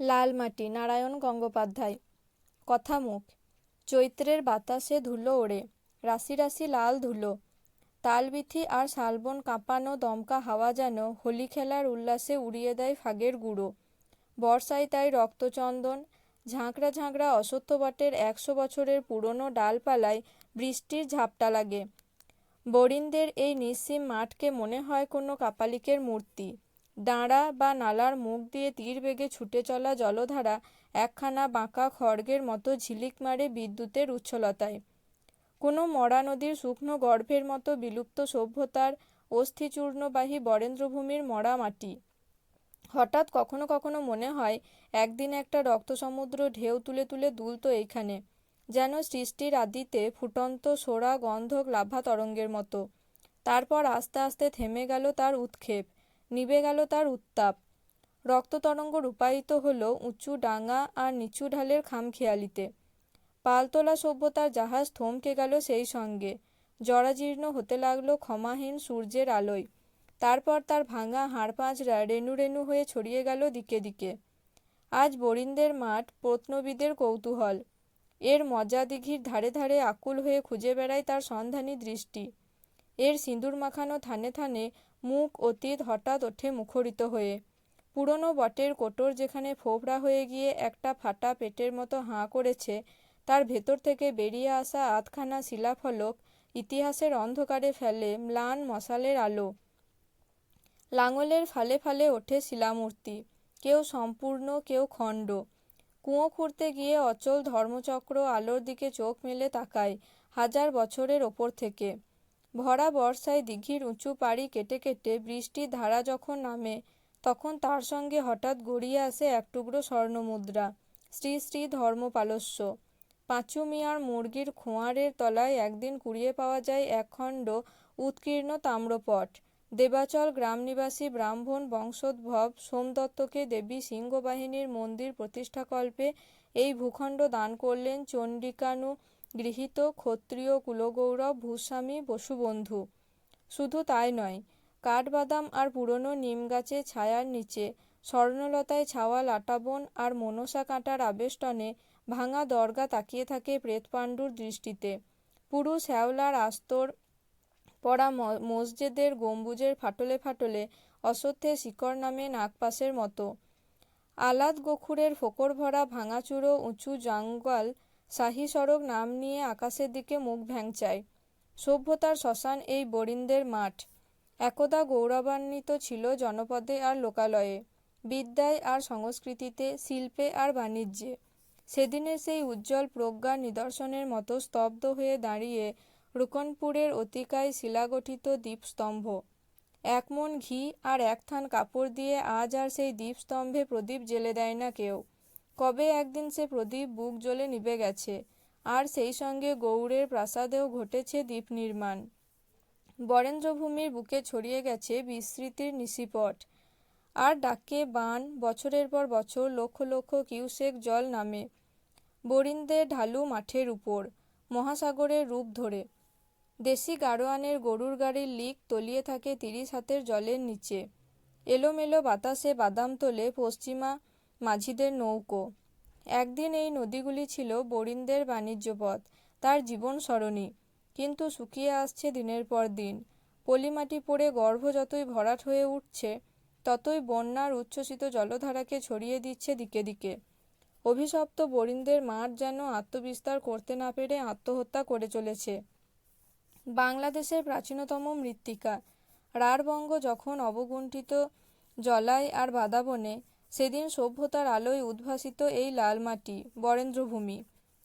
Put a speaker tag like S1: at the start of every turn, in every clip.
S1: লাল মাটি নারায়ণ গঙ্গোপাধ্যায়। কথামুখ, চৈত্রের বাতাসে ধুলো ওড়ে, রাশি রাশি লাল ধুলো। তালবিথি আর শালবন কাঁপানো দমকা হাওয়া যেন হোলি খেলার উল্লাসে উড়িয়ে দেয় ফাগের গুঁড়ো। বর্ষায় তাই রক্তচন্দন, ঝাঁকড়া ঝাঁকড়া অশ্বত্থ বটের একশো বছরের পুরনো ডালপালায় বৃষ্টির ঝাপটা লাগে। বরিনদের এই নিঃসীম মাঠকে মনে হয় কোনো কাপালিকের মূর্তি। ডাঁড়া বা নালার মুখ দিয়ে তীর বেগে ছুটে চলা জলধারা একখানা বাঁকা খড়গের মতো ঝিলিক মারে বিদ্যুতের উচ্ছলতায়। কোনো মরা নদীর শুকনো গর্ভের মতো বিলুপ্ত সভ্যতার অস্থিচূর্ণবাহী বরেন্দ্রভূমির মরা মাটি। হঠাৎ কখনো কখনো মনে হয়, একদিন একটা রক্তসমুদ্র ঢেউ তুলে তুলে দুলত এইখানে, যেন সৃষ্টির আদিতে ফুটন্ত সোরা গন্ধক লাভা তরঙ্গের মতো। তারপর আস্তে আস্তে থেমে গেল তার উৎক্ষেপ। নিবে গেল তার উত্তাপ। রক্ততরঙ্গ রূপায়িত হল উঁচু ডাঙা আর নিচু ঢালের খামখেয়ালিতে। পালতোলা সভ্যতার জাহাজ থমকে গেল সেই সঙ্গে। জরাজীর্ণ হতে লাগল ক্ষমাহীন সূর্যের আলোয়। তারপর তার ভাঙা হাড়পাঁচড়া রেণু রেণু হয়ে ছড়িয়ে গেল দিকে দিকে। আজ বরিন্দের মাঠ প্রত্নবিদের কৌতূহল। এর মজা দিঘির ধারে ধারে আকুল হয়ে খুঁজে বেড়ায় তার সন্ধানী দৃষ্টি। এর সিঁদুর মাখানো থানে থানে মুখ অতীত হঠাৎ ওঠে মুখরিত হয়ে। পুরনো বটের কোটর যেখানে ফোফড়া হয়ে গিয়ে একটা ফাটা পেটের মতো হাঁ করেছে, তার ভেতর থেকে বেরিয়ে আসা আধখানা শিলাফলক ইতিহাসের অন্ধকারে ফেলে ম্লান মশালের আলো। লাঙলের ফালে ফালে ওঠে শিলামূর্তি, কেউ সম্পূর্ণ, কেউ খণ্ড। কুঁয়ো খুঁড়তে গিয়ে অচল ধর্মচক্র আলোর দিকে চোখ মেলে তাকায় হাজার বছরের ওপর থেকে। ভরা বর্ষায় দিঘির উঁচু পাড়ি কেটে কেটে বৃষ্টির ধারা যখন নামে, তখন তার সঙ্গে হঠাৎ গড়িয়ে আসে এক টুকরো স্বর্ণমুদ্রা, শ্রী শ্রী ধর্মপালস্য। পাঁচু মিয়ার মুরগির খোঁয়ারের তলায় একদিন কুড়িয়ে পাওয়া যায় একখণ্ড উৎকীর্ণ তাম্রপট। দেবাচল গ্রামনিবাসী ব্রাহ্মণ বংশোদ্ভব সোমদত্তকে দেবী সিংহবাহিনীর মন্দির প্রতিষ্ঠাকল্পে এই ভূখণ্ড দান করলেন চণ্ডিকানু গৃহীত ক্ষত্রিয় কুলগৌরব, ভূস্বামী, বসুবন্ধু। শুধু তাই নয়, কাঠবাদাম আর পুরনো নিম গাছের ছায়ার নিচে, স্বর্ণলতায় ছাওয়া লাটাবন আর মনসা কাঁটার আবেষ্টনে ভাঙা দরগা তাকিয়ে থাকে প্রেতপাণ্ডুর দৃষ্টিতে। পুরু শ্যাওলার আস্তর পড়া মসজিদের গম্বুজের ফাটলে ফাটলে অসত্যে শিকড় নামে নাগপাশের মতো। আলাদ গোখুরের ফোকর ভরা ভাঙাচুরো উঁচু জঙ্গল শাহী সড়ক নাম নিয়ে আকাশের দিকে মুখ ভ্যাংচায়। সভ্যতার শ্মশান এই বরিন্দের মাঠ। একদা গৌরবান্বিত ছিল জনপদে আর লোকালয়ে। বিদ্যায় আর সংস্কৃতিতে, শিল্পে আর বাণিজ্যে। সেদিনের সেই উজ্জ্বল প্রজ্ঞার নিদর্শনের মতো স্তব্ধ হয়ে দাঁড়িয়ে রুকনপুরের অতিকায় শিলাগঠিত দ্বীপস্তম্ভ। এক মন ঘি আর এক থান কাপড় দিয়ে আজ আর সেই দ্বীপস্তম্ভে প্রদীপ জেলে দেয় না কেউ। কবে একদিন সে প্রদীপ বুক জ্বলে নিবে গেছে। আর সেই সঙ্গে গৌড়ের প্রাসাদেও ঘটেছে দ্বীপ নির্মাণ। বরেন্দ্রভূমির বুকে ছড়িয়ে গেছে বিস্মৃতির নিশিপট আর ডাকে বান বছরের পর বছর লক্ষ লক্ষ কিউসেক জল নামে। বরিন্দে ঢালু মাঠের উপর, মহাসাগরের রূপ ধরে। দেশি গাড়োয়ানের গরুর গাড়ির লিক তলিয়ে থাকে তিরিশ হাতের জলের নিচে। এলোমেলো বাতাসে বাদাম তোলে পশ্চিমা মাঝিদের নৌকো। একদিন এই নদীগুলি ছিল বরিন্দের বাণিজ্যপথ, তার জীবন সরণী। কিন্তু শুকিয়ে আসছে দিনের পর দিন। পলিমাটি পড়ে গর্ভ যতই ভরাট হয়ে উঠছে, ততই বন্যার উচ্ছ্বসিত জলধারাকে ছড়িয়ে দিচ্ছে দিকে দিকে। অভিশপ্ত বরিন্দের মাঠ যেন আত্মবিস্তার করতে না পেরে আত্মহত্যা করে চলেছে। বাংলাদেশের প্রাচীনতম মৃত্তিকা। রাঢ়বঙ্গ যখন অবগুণ্ঠিত জলায় আর বাদাবনে সেদিন সভ্যতার আলোয় উদ্ভাসিত এই লাল মাটি, বরেন্দ্রভূমি।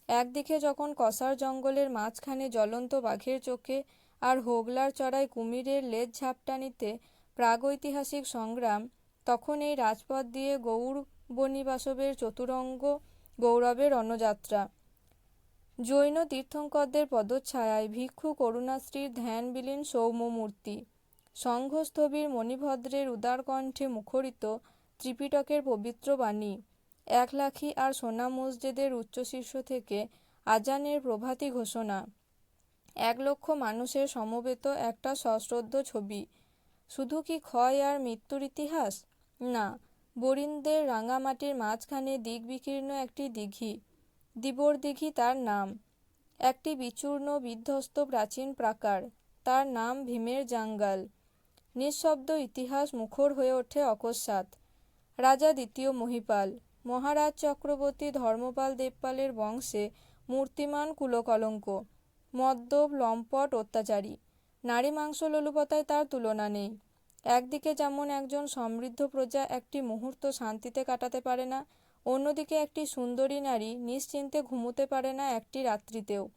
S1: একদিকে যখন কসার জঙ্গলের মাঝখানে জ্বলন্ত বাঘের চোখে আর হোগলার চড়ায় কুমিরের লেজ ঝাপটানিতে প্রাগৈতিহাসিক সংগ্রাম, তখন এই রাজপথ দিয়ে গৌড় বনিবাসবের চতুরঙ্গ গৌরবের রণযাত্রা জৈন তীর্থঙ্করদের পদচ্ছায়ায় ভিক্ষু করুণাশ্রীর ধ্যান ধ্যানবিলীন সৌম্যমূর্তি। সংঘস্থবির মণিভদ্রের উদারকণ্ঠে মুখরিত ত্রিপিটকের পবিত্র বাণী। এক লাখি আর সোনা মসজিদের উচ্চশীর্ষ থেকে আজানের প্রভাতী ঘোষণা। এক লক্ষ মানুষের সমবেত একটা সশ্রদ্ধ ছবি। শুধু কি ক্ষয় আর মৃত্যুর ইতিহাস? না, বরিন্দের রাঙামাটির মাঝখানে দিকবিকীর্ণ একটি দিঘি। দিবর দিঘি তার নাম। একটি বিচূর্ণ, বিধ্বস্ত, প্রাচীন প্রাকার। তার নাম ভীমের জাঙ্গাল। নিঃশব্দ ইতিহাস মুখর হয়ে ওঠে অকস্মাৎ। রাজা দ্বিতীয় মহিপাল। মহারাজ চক্রবর্তী ধর্মপাল দেবপালের বংশে মূর্তিমান কুলকলঙ্ক, মদ্যপ, লম্পট অত্যাচারী। নারী মাংস লোলুপতায় তার তুলনা নেই। একদিকে যেমন একজন সমৃদ্ধ প্রজা একটি মুহূর্ত শান্তিতে কাটাতে পারে না, অন্যদিকে একটি সুন্দরী নারী নিশ্চিন্তে ঘুমোতে পারে না একটি রাত্রিতেও।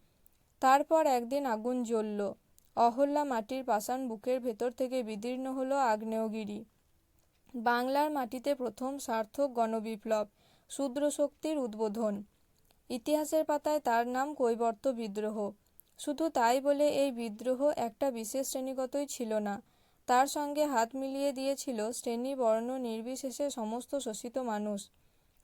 S1: তারপর একদিন আগুন জ্বলল। অহল্যা মাটির পাষাণ বুকের ভেতর থেকে বিদীর্ণ হলো আগ্নেয়গিরি। বাংলার মাটিতে প্রথম সার্থক গণবিপ্লব শূদ্র শক্তির উদ্বোধন। ইতিহাসের পাতায় তার নাম কৈবর্ত বিদ্রোহ। শুধু তাই বলে এই বিদ্রোহ একটা বিশেষ শ্রেণীগতই ছিল না। তার সঙ্গে হাত মিলিয়ে দিয়েছিল শ্রেণি বর্ণ নির্বিশেষে সমস্ত শোষিত মানুষ।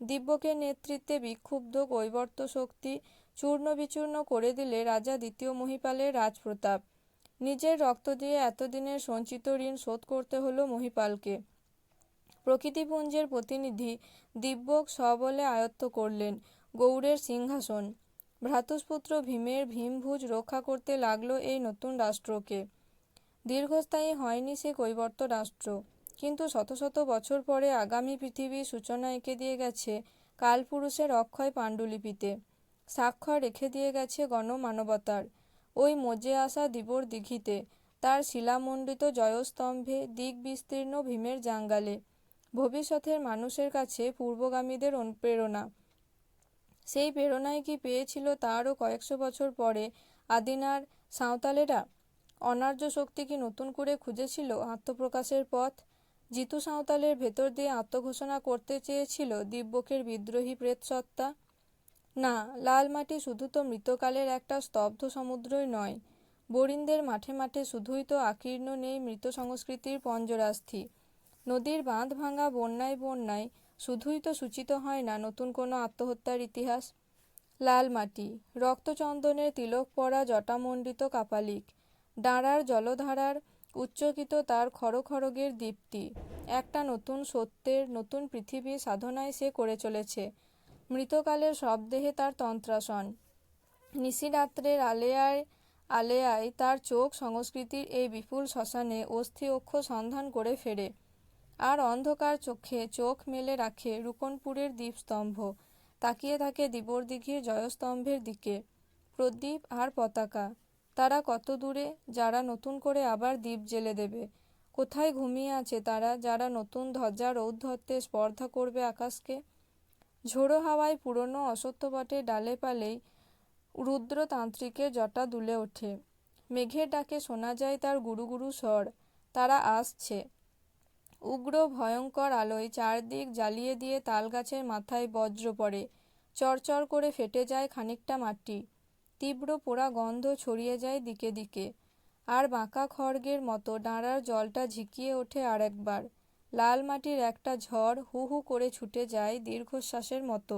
S1: দিব্যকের নেতৃত্বে বিক্ষুব্ধ কৈবর্ত শক্তি চূর্ণ বিচূর্ণ করে দিলে রাজা দ্বিতীয় মহিপালের রাজপ্রতাপ। নিজের রক্ত দিয়ে এতদিনের সঞ্চিত ঋণ শোধ করতে হলো মহিপালকে। প্রকৃতিপুঞ্জের প্রতিনিধি দিব্যক সবলে আয়ত্ত করলেন গৌড়ের সিংহাসন। ভ্রাতুষ্পুত্র ভীমের ভীমভুজ রক্ষা করতে লাগল এই নতুন রাষ্ট্রকে। দীর্ঘস্থায়ী হয়নি সে কৈবর্ত রাষ্ট্র। কিন্তু শত শত বছর পরে আগামী পৃথিবীর সূচনা এঁকে দিয়ে গেছে কালপুরুষের অক্ষয় পাণ্ডুলিপিতে। স্বাক্ষর রেখে দিয়ে গেছে গণমানবতার। ওই মজে আসা দিবর দিঘিতে, তার শিলামণ্ডিত জয়স্তম্ভে দিক বিস্তীর্ণ ভীমের জাঙ্গালে। ভবিষ্যতের মানুষের কাছে পূর্বগামীদের অনুপ্রেরণা সেই প্রেরণায় কি পেয়েছিল তারও কয়েকশো বছর পরে আদিনার সাঁওতালেরা? অনার্য শক্তি কি নতুন করে খুঁজেছিল আত্মপ্রকাশের পথ? জিতু সাঁওতালের ভেতর দিয়ে আত্মঘোষণা করতে চেয়েছিল দিব্যকের বিদ্রোহী প্রেতসত্তা না, লাল মাটি শুধু তো মৃতকালের একটা স্তব্ধ সমুদ্রই নয়। বরিন্দের মাঠে মাঠে শুধুই তো আকীর্ণ নেই মৃত সংস্কৃতির পঞ্জরাস্থি। নদীর বাঁধ ভাঙা বন্যায় বন্যায় শুধুই তো সূচিত হয় না নতুন কোনো আত্মহত্যার ইতিহাস। লাল মাটি, রক্তচন্দনের তিলক পরা জটামণ্ডিত কাপালিক ডাঁড়ার জলধারার উচ্চকিত তার খড়খড়গের দীপ্তি, একটা নতুন সত্যের নতুন পৃথিবীর সাধনায় সে করে চলেছে। মৃতকালের শবদেহে তার তন্ত্রাসন। নিশিরাত্রের আলেয়ায় আলেয়ায় তার চোখ সংস্কৃতির এই বিপুল শ্মশানে অস্থি অক্ষ সন্ধান করে ফেরে। আর অন্ধকার চোখে চোখ মেলে রাখে রুকনপুরের দ্বীপস্তম্ভ। তাকিয়ে থাকে দিবরদিঘির জয়স্তম্ভের দিকে। প্রদীপ আর পতাকা। তারা কত দূরে? যারা নতুন করে আবার দ্বীপ জেলে দেবে। কোথায় ঘুমিয়ে আছে তারা যারা নতুন ধ্বজার ঔদ্ধত্যে স্পর্ধা করবে আকাশকে? ঝোড়ো হাওয়ায় পুরনো অসত্যবটে ডালে পালেই রুদ্রতান্ত্রিকের জটা দুলে ওঠে। মেঘের ডাকে শোনা যায় তার গুরু গুরু স্বর। তারা আসছে। উগ্র ভয়ঙ্কর আলোয় চারদিক জ্বালিয়ে দিয়ে তালগাছের মাথায় বজ্র পড়ে। চরচর করে ফেটে যায় খানিকটা মাটি। তীব্র পোড়া গন্ধ ছড়িয়ে যায় দিকে দিকে। আর বাঁকা খড়গের মতো ডাঁড়ার জলটা ঝিকিয়ে ওঠে আরেকবার। লাল মাটির একটা ঝড় হু হু করে ছুটে যায় দীর্ঘশ্বাসের মতো।